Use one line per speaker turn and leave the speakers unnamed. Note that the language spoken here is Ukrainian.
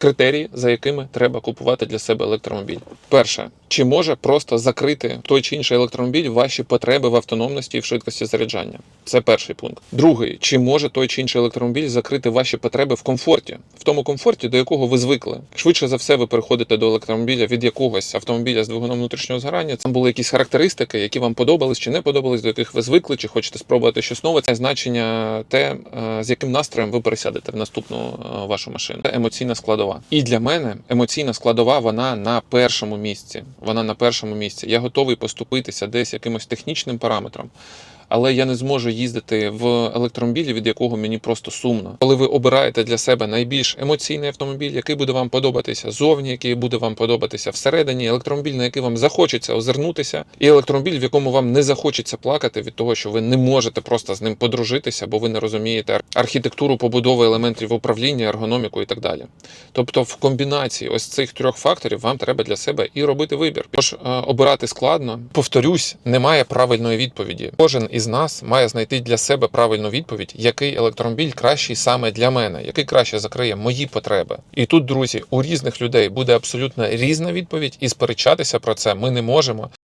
Критерії, за якими треба купувати для себе електромобіль. Перше, чи може просто закрити той чи інший електромобіль ваші потреби в автономності і в швидкості заряджання? Це перший пункт. Другий, чи може той чи інший електромобіль закрити ваші потреби в комфорті, в тому комфорті, до якого ви звикли. Швидше за все, ви переходите до електромобіля від якогось автомобіля з двигуном внутрішнього згорання. Там були якісь характеристики, які вам подобались чи не подобались, до яких ви звикли, чи хочете спробувати щось нове. Це значення те, е, з яким настроєм ви пересядете в наступну е, вашу машину. Емоційна складова. І для мене емоційна складова вона на першому місці. Вона на першому місці. Я готовий поступитися десь якимось технічним параметром. Але я не зможу їздити в електромобілі, від якого мені просто сумно. Коли ви обираєте для себе найбільш емоційний автомобіль, який буде вам подобатися зовні, який буде вам подобатися всередині, електромобіль, на який вам захочеться озирнутися, і електромобіль, в якому вам не захочеться плакати від того, що ви не можете просто з ним подружитися, бо ви не розумієте архітектуру побудови елементів управління, ергономіку і так далі. Тобто, в комбінації ось цих трьох факторів вам треба для себе і робити вибір. Тож е, обирати складно. Повторюсь, немає правильної відповіді. Кожен із нас має знайти для себе правильну відповідь, який електромобіль кращий саме для мене, який краще закриє мої потреби. І тут, друзі, у різних людей буде абсолютно різна відповідь, і сперечатися про це ми не можемо.